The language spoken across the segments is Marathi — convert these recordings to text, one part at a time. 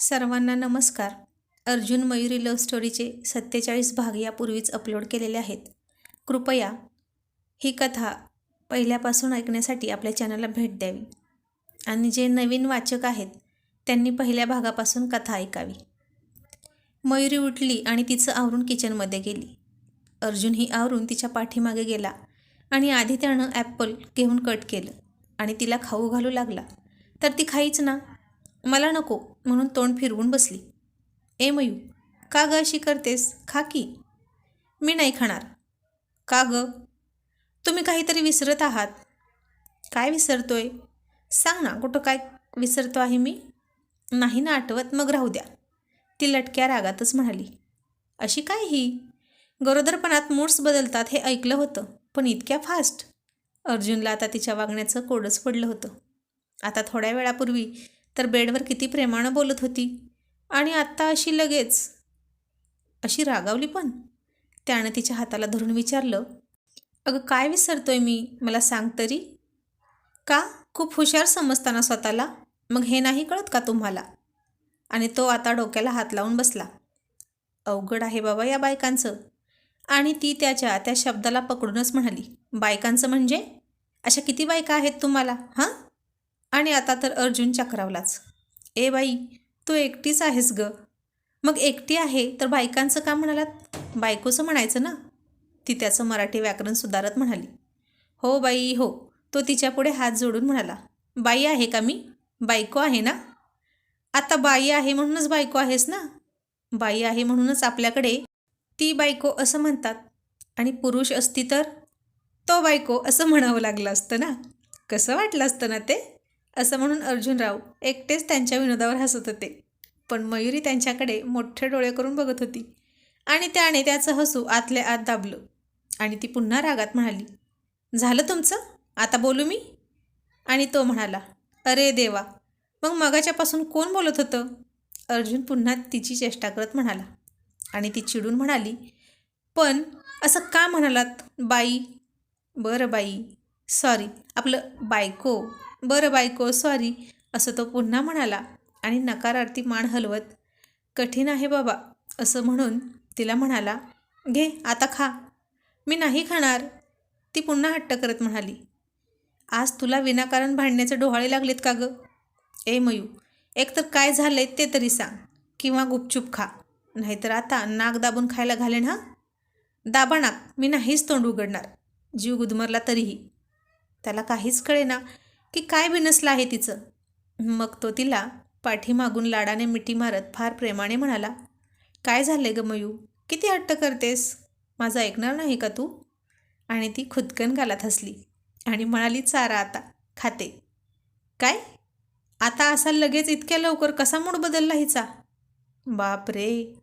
सर्वांना नमस्कार. अर्जुन मयुरी लव्ह स्टोरीचे सत्तेचाळीस भाग यापूर्वीच अपलोड केलेले आहेत. कृपया ही कथा पहिल्यापासून ऐकण्यासाठी आपल्या चॅनलला भेट द्यावी. आणि जे नवीन वाचक आहेत त्यांनी पहिल्या भागापासून कथा ऐकावी. मयुरी उठली आणि तिचं आवरून किचनमध्ये गेली. अर्जुन ही आवरून तिच्या पाठीमागे गेला आणि आधी त्यानं ॲपल घेऊन कट केलं आणि तिला खाऊ घालू लागला. तर ती खाईच ना. मला नको. म्हणून तोंड फिरवून बसली. ए मयू का ग अशी करतेस? खा की. मी नाही खाणार. का ग? तुम्ही काहीतरी विसरत आहात. काय विसरतोय? सांग ना कुठं काय विसरतो आहे मी? नाही ना आठवत मग राहू द्या. ती लटक्या रागातच म्हणाली. अशी काय ही? गरोदरपणात मूड्स बदलतात हे ऐकलं होतं पण इतक्या फास्ट. अर्जुनला आता तिच्या वागण्याचं कोडच पडलं होतं. आता थोड्या वेळापूर्वी तर बेडवर किती प्रेमानं बोलत होती. आणि आत्ता अशी लगेच. अशी रागावली पण. त्यानं तिच्या हाताला धरून विचारलं अगं काय विसरतोय मी? मला सांग तरी. का? खूप हुशार समजताना स्वतःला. मग हे नाही कळत का तुम्हाला? आणि तो आता डोक्याला हात लावून बसला. अवघड आहे बाबा या बायकांचं. आणि ती त्याच्या त्या शब्दाला पकडूनच म्हणाली बायकांचं म्हणजे? अशा किती बायका आहेत तुम्हाला हां? आणि आता तर अर्जुन चक्रावलाच. ए बाई तू एकटीच आहेस ग. मग एकटी आहे तर बायकांचं का म्हणालात? बायकोचं म्हणायचं ना. ती त्याचं मराठी व्याकरण सुधारत म्हणाली. हो बाई हो. तो तिच्यापुढे हात जोडून म्हणाला बाई आहे का मी? बायको आहे ना? आता बाई आहे म्हणूनच बायको आहेस ना? बाई आहे म्हणूनच आपल्याकडे ती बायको असं म्हणतात. आणि पुरुष असती तर? तो बायको असं म्हणावं लागलं असतं ना. कसं वाटलं असतं ना ते? असं म्हणून अर्जुनराव एकटेच त्यांच्या विनोदावर हसत होते. पण मयुरी त्यांच्याकडे मोठे डोळे करून बघत होती. आणि त्याने त्याचं हसू आतल्या आत दाबलं. आणि ती पुन्हा रागात म्हणाली झालं तुमचं? आता बोलू मी? आणि तो म्हणाला अरे देवा मग मगाच्यापासून कोण बोलत होतं? अर्जुन पुन्हा तिची चेष्टा करत म्हणाला. आणि ती चिडून म्हणाली पण असं का म्हणालात बाई? बरं बाई सॉरी आपलं बायको बरं बायको सॉरी असं तो पुन्हा म्हणाला आणि नकारार्थी मान हलवत कठीण आहे बाबा असं म्हणून तिला म्हणाला घे आता खा. मी नाही खाणार ती पुन्हा हट्ट करत म्हणाली. आज तुला विनाकारण भांडण्याचे डोहाळे लागलेत का गं? ए मयू एकतर काय झालंय ते तरी सांग किंवा गुपचूप खा नाहीतर आता नाक दाबून खायला घालेन हा? दाबा नाक मी नाहीच तोंड उघडणार जीव गुदमरला तरीही. त्याला काहीच कळेना की काय बिनसलं आहे तिचं? मग तो तिला पाठीमागून लाडाने मिठी मारत फार प्रेमाने म्हणाला काय झालंय ग मयू? किती हट्ट करतेस? माझं ऐकणार नाही का तू? आणि ती खुदकन गालात हसली आणि म्हणाली चारा आता खाते. काय? आता असा लगेच इतक्या लवकर कसा मूड बदलला हिचा? बाप रे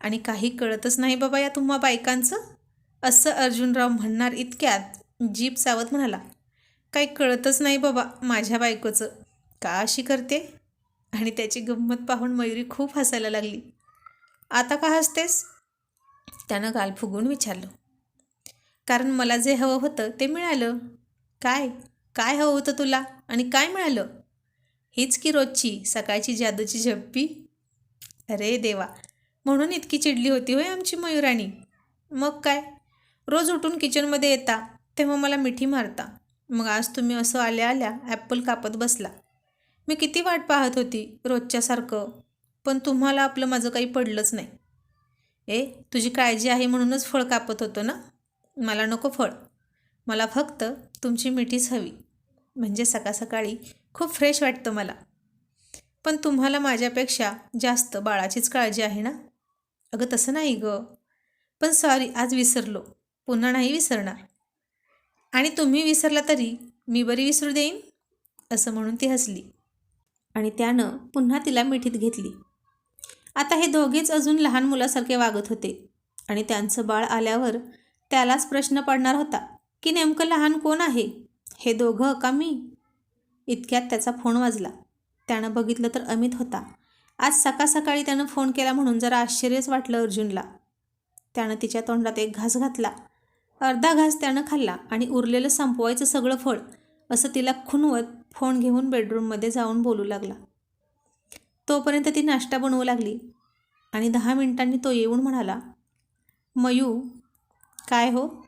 आणि काही कळतच नाही बाबा या तुम्हा बायकांचं? असं अर्जुनराव म्हणणार इतक्यात जीप चावत म्हणाला काही कळतच नाही बाबा माझ्या बायकोचं. का अशी करते? आणि त्याची गंमत पाहून मयुरी खूप हसायला लागली. आता का हसतेस? त्यानं गाल फुगून विचारलं. कारण मला जे हवं होतं ते मिळालं. काय? काय हवं होतं तुला? आणि काय मिळालं? हीच की रोजची सकाळची जादूची झप्पी? अरे देवा! म्हणून इतकी चिडली होती होय आमची मयुराणी. मग काय? रोज उठून किचनमध्ये येता तेव्हा मला मिठी मारता. मग आज तुम्ही असं आल्या आल्या ॲपल कापत बसला. मी किती वाट पाहत होती रोजच्यासारखं पण तुम्हाला आपलं माझं काही पडलंच नाही. ए तुझी काळजी आहे म्हणूनच फळ कापत होतो ना? मला नको फळ. मला फक्त तुमची मिठीच हवी. म्हणजे सकाळ सकाळी खूप फ्रेश वाटतं मला. पण तुम्हाला माझ्यापेक्षा जास्त बाळाचीच काळजी आहे ना? अगं तसं नाही गं. पण सॉरी आज विसरलो. पुन्हा नाही विसरणार. आणि तुम्ही विसरला तरी मी बरी विसरू देईन असं म्हणून ती हसली. आणि त्यानं पुन्हा तिला मिठीत घेतली. आता हे दोघेच अजून लहान मुलासारखे वागत होते आणि त्यांचं बाळ आल्यावर त्यालाच प्रश्न पडणार होता की नेमकं लहान कोण आहे? हे दोघं का मी? इतक्यात त्याचा फोन वाजला. त्यानं बघितलं तर अमित होता. आज सकाळ सकाळी त्यानं फोन केला म्हणून जरा आश्चर्यच वाटलं अर्जुनला. त्यानं तिच्या तोंडात एक घास घातला. अर्धा घास त्यानं खाल्ला आणि उरलेलं संपवायचं सगळं फळ असं तिला खुनवत फोन घेऊन बेडरूममध्ये जाऊन बोलू लागला. तोपर्यंत ती नाश्ता बनवू लागली आणि दहा मिनिटांनी तो येऊन म्हणाला मयू काय हो?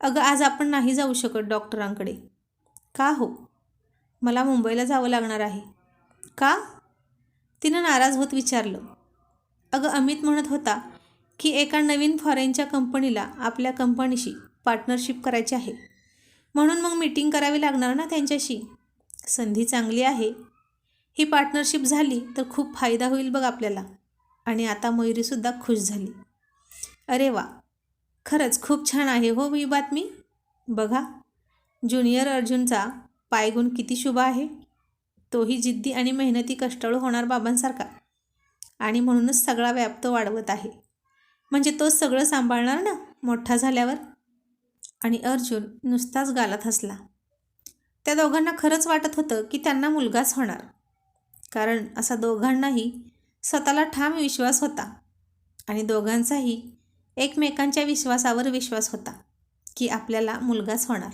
अगं आज आपण नाही जाऊ शकत डॉक्टरांकडे. का हो? मला मुंबईला जावं लागणार आहे. का? तिनं नाराज होत विचारलं. अगं अमित म्हणत होता की एका नवीन फॉरेनच्या कंपनीला आपल्या कंपनीशी पार्टनरशिप करायची आहे. म्हणून मग मीटिंग करावी लागणार ना त्यांच्याशी? संधी चांगली आहे. ही पार्टनरशिप झाली तर खूप फायदा होईल बघ आपल्याला. आणि आता मयुरीसुद्धा खुश झाली. अरे वा! खरंच खूप छान आहे हो ही बातमी. बघा ज्युनियर अर्जुनचा पायगुण किती शुभ आहे. तोही जिद्दी आणि मेहनती कष्टाळू होणार बाबांसारखा. आणि म्हणूनच सगळा व्याप्त वाढवत आहे. म्हणजे तोच सगळं सांभाळणार ना? मोठा झाल्यावर? आणि अर्जुन नुसताच गालात हसला. त्या दोघांना खरंच वाटत होतं की त्यांना मुलगाच होणार. कारण असा दोघांनाही स्वतःला ठाम विश्वास होता. आणि दोघांचाही एकमेकांच्या विश्वासावर विश्वास होता की आपल्याला मुलगाच होणार.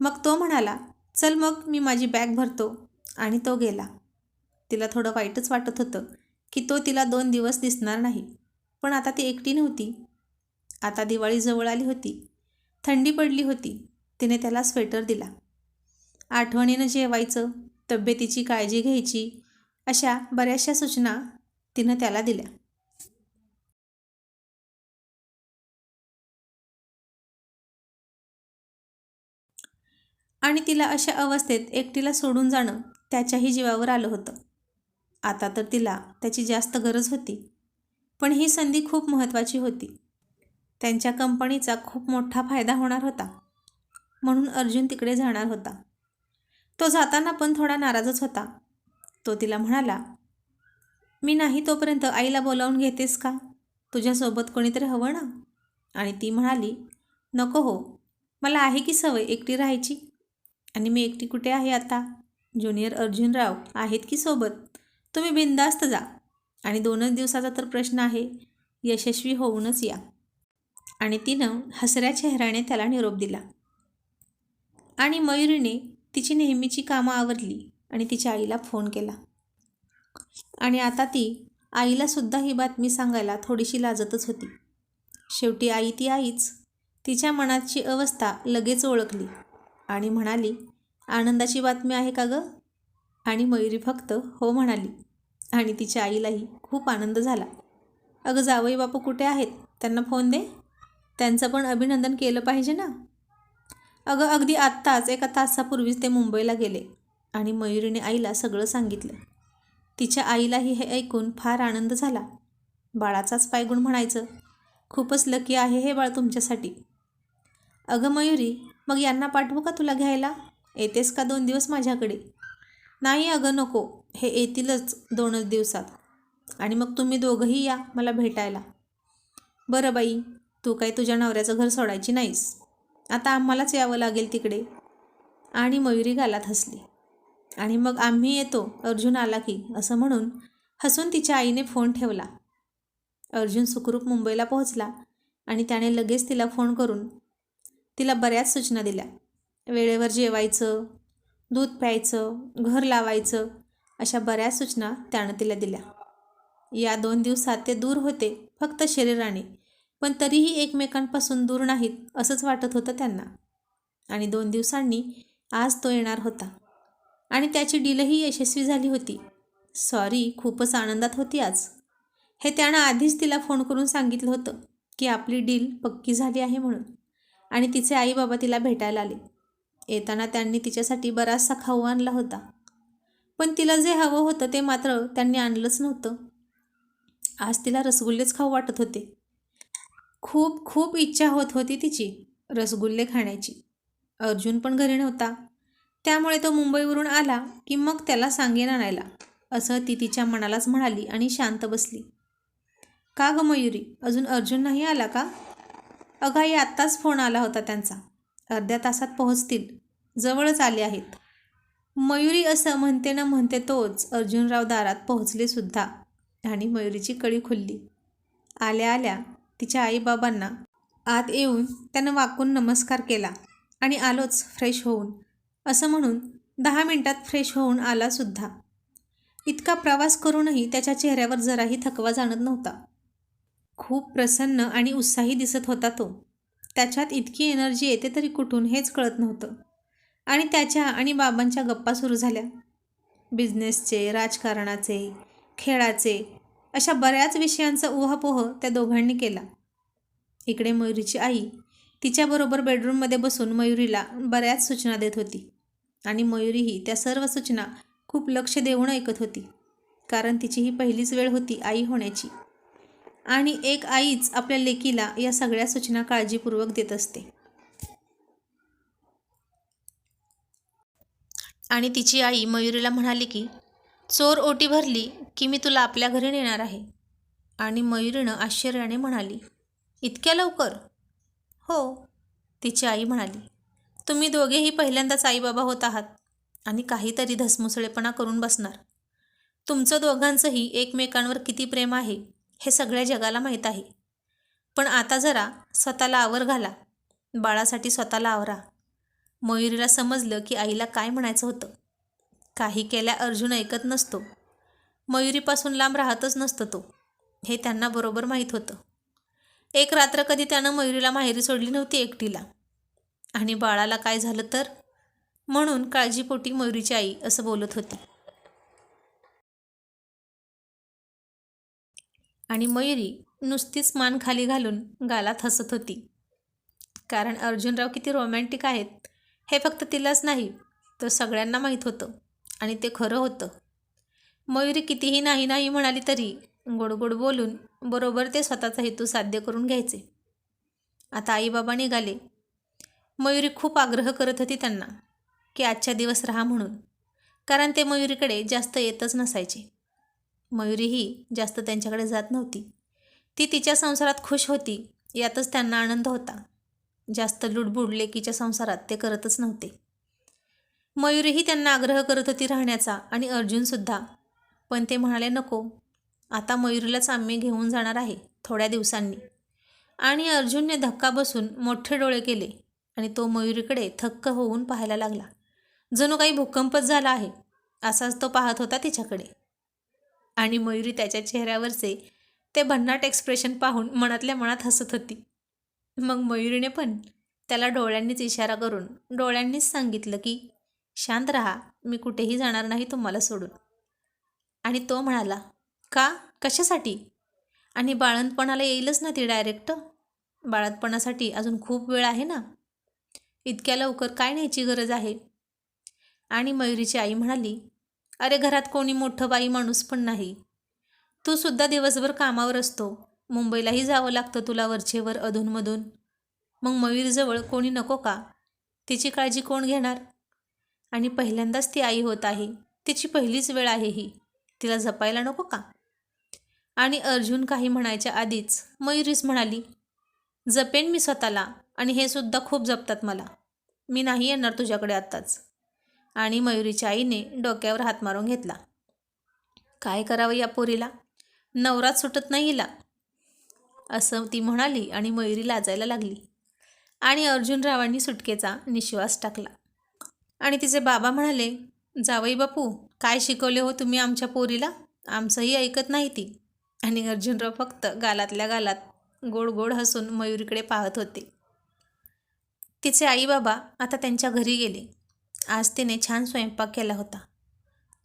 मग तो म्हणाला चल मग मी माझी बॅग भरतो. आणि तो गेला. तिला थोडं वाईटच वाटत होतं की तो तिला दोन दिवस दिसणार नाही. पण आता ती एकटी नव्हती. आता दिवाळी जवळ आली होती. थंडी पडली होती. तिने त्याला स्वेटर दिला. आठवणीनं जेवायचं तब्येतीची काळजी घ्यायची अशा बऱ्याचशा सूचना तिनं त्याला दिल्या. आणि तिला अशा अवस्थेत एकटीला सोडून जाणं त्याच्याही जीवावर आलं होतं. आता तर तिला त्याची जास्त गरज होती. पण ही संधी खूप महत्त्वाची होती. त्यांच्या कंपनीचा खूप मोठा फायदा होणार होता. म्हणून अर्जुन तिकडे जाणार होता. तो जाताना पण थोडा नाराजच होता. तो तिला म्हणाला मी नाही तोपर्यंत आईला बोलावून घेतेस का? तुझ्यासोबत कोणीतरी हवं ना? आणि ती म्हणाली नको हो. मला आहे की सवय एकटी राहायची. आणि मी एकटी कुठे आहे आता? ज्युनियर अर्जुनराव आहेत की सोबत? तुम्ही बिंदास्त जा. आणि दोनच दिवसाचा तर प्रश्न आहे. यशस्वी होऊनच या. आणि तिनं हसऱ्या चेहऱ्याने त्याला निरोप दिला. आणि मयुरीने तिची नेहमीची कामं आवरली आणि तिच्या आईला फोन केला. आणि आता ती आईलासुद्धा ही बातमी सांगायला थोडीशी लाजतच होती. शेवटी आई ती आईच. तिच्या मनाची अवस्था लगेच ओळखली आणि म्हणाली आनंदाची बातमी आहे का गं? आणि मयुरी फक्त हो म्हणाली. आणि तिच्या आईलाही खूप आनंद झाला. अगं जावई बापू कुठे आहेत? त्यांना फोन दे. त्यांचं पण अभिनंदन केलं पाहिजे ना. अगं अगदी आत्ताच एका तासापूर्वीच ते मुंबईला गेले आणि मयुरीने आईला सगळं सांगितलं. तिच्या आईलाही हे ऐकून फार आनंद झाला. बाळाचाच पायगुण म्हणायचं खूपच लकी आहे हे बाळ तुमच्यासाठी. अगं मयुरी मग यांना पाठवू का तुला घ्यायला? येतेस का दोन दिवस माझ्याकडे? नाही अगं नको. हे येतीलच दोनच दिवसात. आणि मग तुम्ही दोघंही या मला भेटायला. बरं बाई तू काही तुझ्या नवऱ्याचं घर सोडायची नाहीस. आता आम्हालाच यावं लागेल तिकडे. आणि मयुरी गालात हसली. आणि मग आम्ही येतो अर्जुन आला की असं म्हणून हसून तिच्या आईने फोन ठेवला. अर्जुन सुखरूप मुंबईला पोहोचला आणि त्याने लगेच तिला फोन करून तिला बऱ्याच सूचना दिल्या. वेळेवर जेवायचं दूध प्यायचं घर लावायचं अशा बऱ्याच सूचना त्यानं तिला दिल्या. या दोन दिवसात ते दूर होते फक्त शरीराने. पण तरीही एकमेकांपासून दूर नाहीत असंच वाटत होतं त्यांना. आणि दोन दिवसांनी आज तो येणार होता. आणि त्याची डीलही यशस्वी झाली होती. सॉरी खूपच आनंदात होती आज. हे त्यानं आधीच तिला फोन करून सांगितलं होतं की आपली डील पक्की झाली आहे म्हणून. आणि तिचे आई बाबा तिला भेटायला आले. येताना त्यांनी तिच्यासाठी बराचसा खाऊ आणला होता. पण तिला जे हवं होतं ते मात्र त्यांनी आणलंच नव्हतं. आज तिला रसगुल्लेच खाऊ वाटत होते. खूप खूप इच्छा होत होती तिची रसगुल्ले खाण्याची. अर्जुन पण घरी नव्हता. त्यामुळे तो मुंबईवरून आला की मग त्याला सांगेन आणायला असं ती तिच्या मनालाच म्हणाली आणि शांत बसली. का ग मयुरी अजून अर्जुन नाही आला का? अगाई आत्ताच फोन आला होता त्यांचा. अर्ध्या तासात पोहोचतील. जवळच आले आहेत. मयुरी असं म्हणते ना म्हणते तोच अर्जुनराव दारात पोहोचले सुद्धा. आणि मयुरीची कळी खुलली. आल्या आल्या तिच्या आईबाबांना आत येऊन त्यानं वाकून नमस्कार केला आणि आलोच फ्रेश होऊन. असं म्हणून दहा मिनटात फ्रेश होऊन आला सुद्धा. इतका प्रवास करूनही त्याच्या चेहऱ्यावर जराही थकवा जाणत नव्हता. खूप प्रसन्न आणि उत्साही दिसत होता तो. त्याच्यात इतकी एनर्जी येते तरी कुठून हेच कळत नव्हतं. आणि त्याच्या आणि बाबांच्या गप्पा सुरू झाल्या. बिझनेसचे राजकारणाचे खेळाचे अशा बऱ्याच विषयांचा उहापोह त्या दोघांनी केला. इकडे मयुरीची आई तिच्याबरोबर बेडरूममध्ये बसून मयुरीला बऱ्याच सूचना देत होती आणि मयुरीही त्या सर्व सूचना खूप लक्ष देऊन ऐकत होती कारण तिची ही पहिलीच वेळ होती आई होण्याची. आणि एक आईच आपल्या लेकीला या सगळ्या सूचना काळजीपूर्वक देत असते. आणि तिची आई मयुरीला म्हणाली की चोर ओटी भरली की मी तुला आपल्या घरी नेणार आहे. आणि मयुरीनं आश्चर्याने म्हणाली इतक्या लवकर? हो तिची आई म्हणाली तुम्ही दोघेही पहिल्यांदाच आईबाबा होत आहात आणि काहीतरी धसमुसळेपणा करून बसणार. तुमचं दोघांचंही एकमेकांवर किती प्रेम आहे हे सगळ्या जगाला माहीत आहे. पण आता जरा स्वतःला आवर घाला. बाळासाठी स्वतःला आवरा. मयुरीला समजलं की आईला काय म्हणायचं होतं. काही केल्या अर्जुन ऐकत नसतो. मयुरीपासून लांब राहतच नसतो तो. हे त्यांना बरोबर माहीत होतं. एक रात्र कधी त्यानं मयुरीला माहेरी सोडली नव्हती एकटीला. आणि बाळाला काय झालं तर? म्हणून काळजीपोटी मयुरीची आई असं बोलत होती. आणि मयुरी नुसतीच मान खाली घालून गालात हसत होती. कारण अर्जुनराव किती रोमॅन्टिक आहेत. हे फक्त तिलाच नाही तर सगळ्यांना माहीत होतं आणि ते खरं होतं. मयुरी कितीही नाही नाही म्हणाली तरी गोडगोड बोलून बरोबर ते स्वतःचा हेतू साध्य करून घ्यायचे. आता आईबाबा निघाले. मयुरी खूप आग्रह करत होती त्यांना की आजच्या दिवस राहा म्हणून कारण ते मयुरीकडे जास्त येतच नसायचे. मयुरीही जास्त त्यांच्याकडे जात नव्हती. ती तिच्या संसारात खुश होती यातच त्यांना आनंद होता. जास्त लुडबुड लेकीच्या संसारात ते करतच नव्हते. मयुरीही त्यांना आग्रह करत होती राहण्याचा आणि अर्जुनसुद्धा पण ते म्हणाले नको आता मयुरीलाच आम्ही घेऊन जाणार आहे थोड्या दिवसांनी. आणि अर्जुनने धक्का बसून मोठे डोळे केले आणि तो मयुरीकडे थक्क होऊन पाहायला लागला. जणू काही भूकंपच झाला आहे असाच तो पाहत होता तिच्याकडे. आणि मयुरी त्याच्या चेहऱ्यावरचे ते भन्नाट एक्सप्रेशन पाहून मनातल्या मनात हसत होती. मग मयुरीने पण त्याला डोळ्यांनीच इशारा करून डोळ्यांनीच सांगितलं की शांत राहा मी कुठेही जाणार नाही तुम्हाला सोडून. आणि तो म्हणाला का? कशासाठी? आणि बाळंतपणाला येईलच ना ती डायरेक्ट? बाळंतपणासाठी अजून खूप वेळ आहे ना? इतक्या लवकर काय न्यायची गरज आहे? आणि मयुरीची आई म्हणाली अरे घरात कोणी मोठं बाई माणूस पण नाही. तू सुद्धा दिवसभर कामावर असतो. मुंबईलाही जावं लागतं तुला वरचेवर अधूनमधून. मग मयूरजवळ कोणी नको का? तिची काळजी कोण घेणार? आणि पहिल्यांदाच ती आई होत आहे. तिची पहिलीच वेळ आहे ही. तिला जपायला नको का? आणि अर्जुन काही म्हणायच्या आधीच मयुरीच म्हणाली जपेन मी स्वतःला आणि हे सुद्धा खूप जपतात मला. मी नाही येणार तुझ्याकडे आत्ताच. आणि मयुरीच्या आईने डोक्यावर हात मारून घेतला. काय करावं या पोरीला? नवरात सुटत नाही हिला. असं ती म्हणाली आणि मयुरी लाजायला लागली. आणि अर्जुनरावांनी सुटकेचा निश्वास टाकला. आणि तिचे बाबा म्हणाले जावई बापू काय शिकवले हो तुम्ही आमच्या पोरीला? आमचंही ऐकत नाही ती. आणि अर्जुनराव फक्त गालातल्या गालात गोड गोड हसून मयुरीकडे पाहत होते. तिचे आई बाबा आता त्यांच्या घरी गेले. आज तिने छान स्वयंपाक केला होता.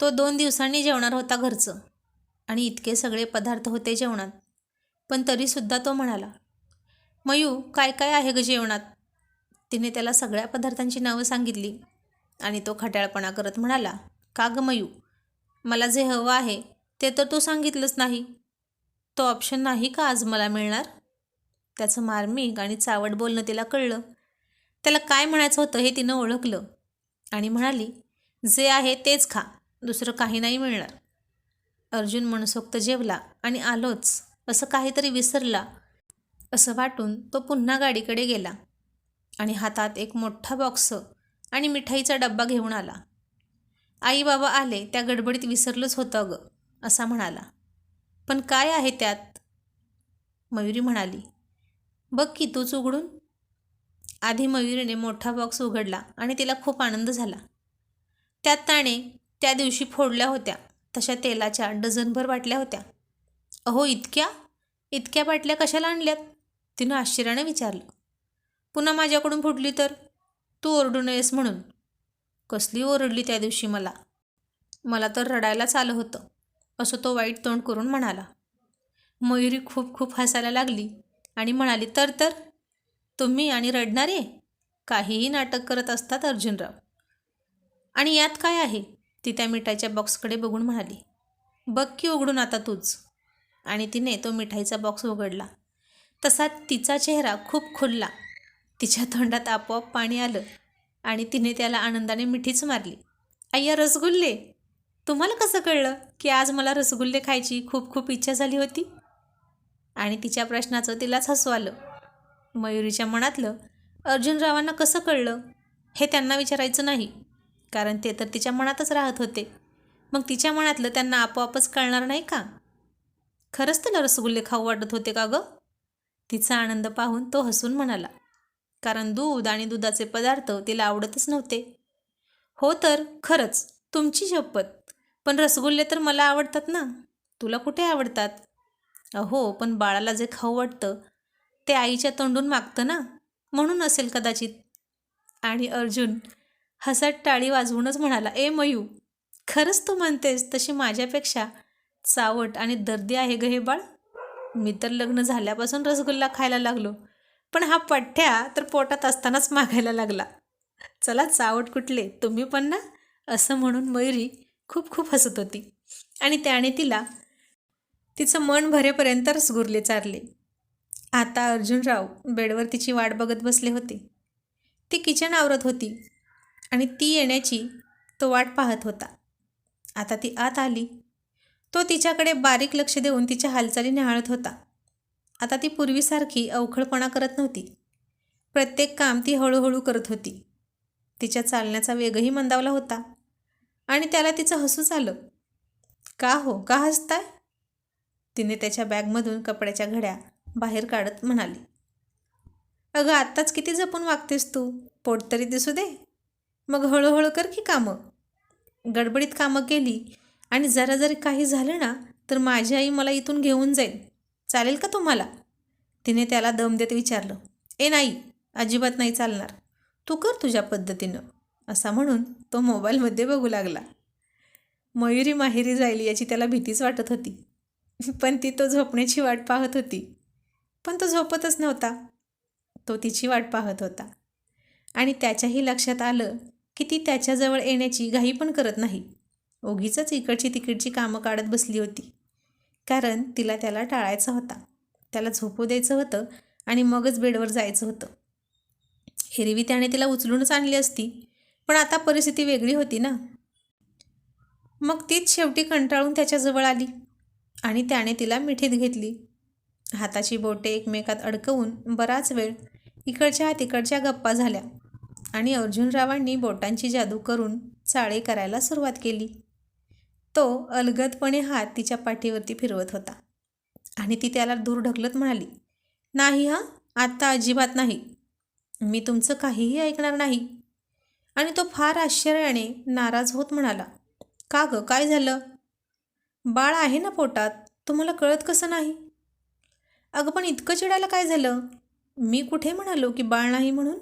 तो दोन दिवसांनी जेवणार होता घरचं. आणि इतके सगळे पदार्थ होते जेवणात. पण तरीसुद्धा तो म्हणाला मयू काय काय आहे ग जेवणात? तिने त्याला सगळ्या पदार्थांची नावं सांगितली आणि तो खट्याळपणा करत म्हणाला का ग मयू? मला जे हवं आहे ते तर तू सांगितलंच नाही. तो ऑप्शन नाही का आज मला मिळणार? त्याचं मार्मिक आणि चावट बोलणं तिला कळलं. त्याला काय म्हणायचं होतं हे तिनं ओळखलं आणि म्हणाली जे आहे तेच खा दुसरं काही नाही मिळणार. अर्जुन मनसोक्त जेवला आणि आलोच. असं काहीतरी विसरला. असं वाटून तो पुन्हा गाडीकडे गेला आणि हातात एक मोठा बॉक्स आणि मिठाईचा डब्बा घेऊन आला. आई बाबा आले त्या गडबडीत विसरलंच होतं अगं असा म्हणाला. पण काय आहे त्यात? मयुरी म्हणाली. बघ की तूच उघडून. आधी मयुरीने मोठा बॉक्स उघडला आणि तिला खूप आनंद झाला. त्यात ताणे त्या दिवशी फोडल्या होत्या तशा तेलाच्या डझनभर वाटल्या होत्या. अहो इतक्या इतक्या बाटल्या कशाला आणल्यात? तिनं आश्चर्याने विचारलं. पुन्हा माझ्याकडून फुटली तर? तू ओरडू नयेस म्हणून. कसली ओरडली त्या दिवशी मला? मला तर रडायलाच आलं होतं. असं तो वाईट तोंड करून म्हणाला. मयुरी खूप खूप हसायला लागली आणि म्हणाली तर तर? तुम्ही आणि रडणारे? काहीही नाटक करत असतात अर्जुनराव. आणि यात काय आहे? ती त्या मिठाच्या बॉक्सकडे बघून म्हणाली. बघ की उघडून आता तूच. आणि तिने तो मिठाईचा बॉक्स उघडला. तसा तिचा चेहरा खूप खुलला. तिच्या तोंडात आपोआप पाणी आलं आणि तिने त्याला आनंदाने मिठीच मारली. अय्या रसगुल्ले! तुम्हाला कसं कळलं की आज मला रसगुल्ले खायची खूप खूप इच्छा झाली होती? आणि तिच्या प्रश्नाचं तिलाच हसू आलं. मयुरीच्या मनातलं अर्जुनरावांना कसं कळलं? हे त्यांना विचारायचं नाही. कारण ते तर तिच्या मनातच राहत होते. मग तिच्या मनातलं त्यांना आपोआपच कळणार नाही का? खरंच तुला रसगुल्ले खाऊ वाटत होते का गं? तिचा आनंद पाहून तो हसून म्हणाला कारण दूध आणि दुधाचे पदार्थ तिला आवडतच नव्हते. हो तर खरंच तुमची शपथ. पण रसगुल्ले तर मला आवडतात ना? तुला कुठे आवडतात? अहो पण बाळाला जे खाऊ वाटतं ते आईच्या तोंडून मागतं ना? म्हणून असेल कदाचित. आणि अर्जुन हसत टाळी वाजवूनच म्हणाला ए मयू खरंच तू म्हणतेस तशी माझ्यापेक्षा चावट आणि दर्दी आहे ग हे बाळ. मी तर लग्न झाल्यापासून रसगुल्ला खायला लागलो. पण हा पठ्ठ्या तर पोटात असतानाच मागायला लागला. चला चावट कुठले तुम्ही पण ना. असं म्हणून मयुरी खूप खूप हसत होती. आणि त्याने तिला तिचं मन भरेपर्यंत रसगुर्ले चारले. आता अर्जुनराव बेडवर तिची वाट बघत बसले होते. ती किचन आवरत होती आणि ती येण्याची तो वाट पाहत होता. आता ती आत आली. तो तिच्याकडे बारीक लक्ष देऊन तिच्या हालचाली निहाळत होता. आता ती पूर्वीसारखी अवखळपणा करत नव्हती. प्रत्येक काम ती हळूहळू करत होती. तिच्या चालण्याचा वेगही मंदावला होता आणि त्याला तिचं हसूच आलं. का हो? का हसताय? तिने त्याच्या बॅगमधून कपड्याच्या घड्या बाहेर काढत म्हणाली. अगं आत्ताच किती जपून वागतेस तू? पोट तरी दिसू दे. मग हळूहळू कर की कामं. गडबडीत कामं केली आणि जरा जरी काही झालं ना तर माझी आई मला इथून घेऊन जाईल. चालेल का तुम्हाला? तिने त्याला दम देत विचारलं. ए नाही अजिबात नाही चालणार. तू कर तुझ्या पद्धतीनं असा म्हणून तो मोबाईलमध्ये बघू लागला. मयुरी माहेरी जाईल याची त्याला भीतीच वाटत होती. पण ती तो झोपण्याची वाट पाहत होती. पण तो झोपतच नव्हता. तो तिची वाट पाहत होता. आणि त्याच्याही लक्षात आलं की ती त्याच्याजवळ येण्याची घाई पण करत नाही. ओगीच इकडची तिकडची कामं काढत बसली होती. कारण तिला त्याला टाळायचा होता. त्याला झोपू द्यायचं होतं आणि मगच बेडवर जायचं होतं. एरवी त्याने तिला उचलूनच आणली असती पण आता परिस्थिती वेगळी होती ना. मग तीच शेवटी कंटाळून त्याच्याजवळ आली आणि त्याने तिला मिठीत घेतली. हाताची बोटे एकमेकात अडकवून बराच वेळ इकडच्या तिकडच्या गप्पा झाल्या आणि अर्जुनरावांनी बोटांची जादू करून चाळे करायला सुरुवात केली. तो अलगदपणे हात तिच्या पाठीवरती फिरवत होता. आणि ती त्याला दूर ढकलत म्हणाली नाही हां आत्ता अजिबात नाही. मी तुमचं काहीही ऐकणार नाही. आणि तो फार आश्चर्याने नाराज होत म्हणाला का गं काय झालं? बाळ आहे ना पोटात तुम्हाला कळत कसं नाही? अगं पण इतकं चिडायला काय झालं? मी कुठे म्हणालो की बाळ नाही म्हणून?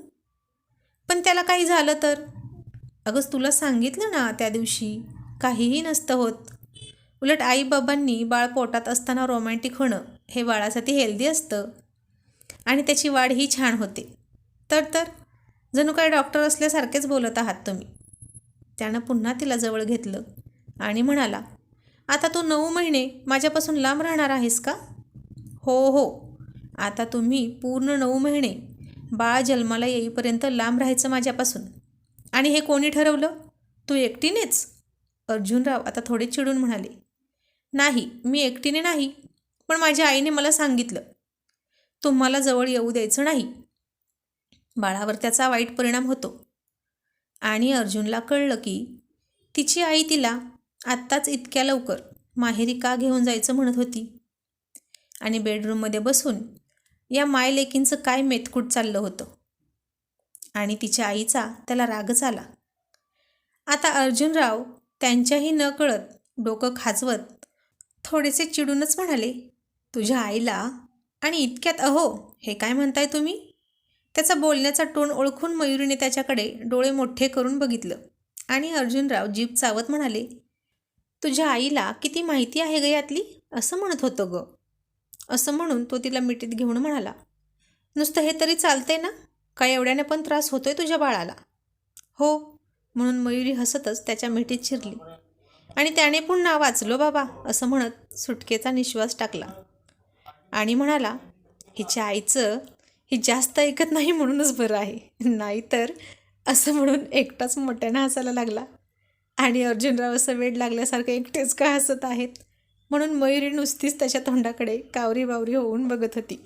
पण त्याला काही झालं तर? अगंच तुला सांगितलं ना त्या दिवशी काहीही नसतं होत. उलट आईबाबांनी बाळ पोटात असताना रोमॅन्टिक होणं हे बाळासाठी हेल्दी असतं. आणि त्याची वाढ ही छान होते. तर तर जणू काय डॉक्टर असल्यासारखेच बोलत आहात तुम्ही? त्यानं पुन्हा तिला जवळ घेतलं आणि म्हणाला आता तू नऊ महिने माझ्यापासून लांब राहणार आहेस का? हो हो. आता तुम्ही पूर्ण नऊ महिने बाळ जन्माला येईपर्यंत लांब राहायचं माझ्यापासून. आणि हे कोणी ठरवलं? तू एकटीनेच? अर्जुनराव आता थोडे चिडून म्हणाले नाही मी एकटीने नाही पण माझ्या आईने मला सांगितलं. तुम्हाला जवळ येऊ द्यायचं नाही. बाळावर त्याचा वाईट परिणाम होतो. आणि अर्जुनला कळलं की तिची आई तिला आत्ताच इतक्या लवकर माहेरी का घेऊन जायचं म्हणत होती? आणि बेडरूममध्ये बसून या मायलेकींचं काय मेतकूट चाललं होतं? आणि तिच्या आईचा त्याला रागच आला. आता अर्जुनराव त्यांच्याही न कळत डोकं खाजवत थोडेसे चिडूनच म्हणाले तुझ्या आईला आणि इतक्यात अहो हे काय म्हणताय तुम्ही? त्याचा बोलण्याचा टोन ओळखून मयुरीने त्याच्याकडे डोळे मोठे करून बघितलं आणि अर्जुनराव जीप चावत म्हणाले तुझ्या आईला किती माहिती आहे ग यातली? असं म्हणत होतं ग. असं म्हणून तो तिला मिठीत घेऊन म्हणाला नुसतं हे तरी चालतंय ना? काय एवढ्याने पण त्रास होतोय तुझ्या बाळाला? हो म्हणून मयुरी हसतच त्याच्या मिठीत शिरली. आणि त्याने पुन्हा वाचलो बाबा असं म्हणत सुटकेचा निश्वास टाकला. आणि म्हणाला हिच्या आईचं ही जास्त ऐकत नाही म्हणूनच बरं आहे. नाहीतर असं म्हणून एकटाच मोठ्यानं हसायला लागला. आणि अर्जुनराव असं वेड लागल्यासारखं एकटेच का हसत आहेत? म्हणून मयुरी नुसतीच त्याच्या तोंडाकडे कावरी बावरी होऊन बघत होती.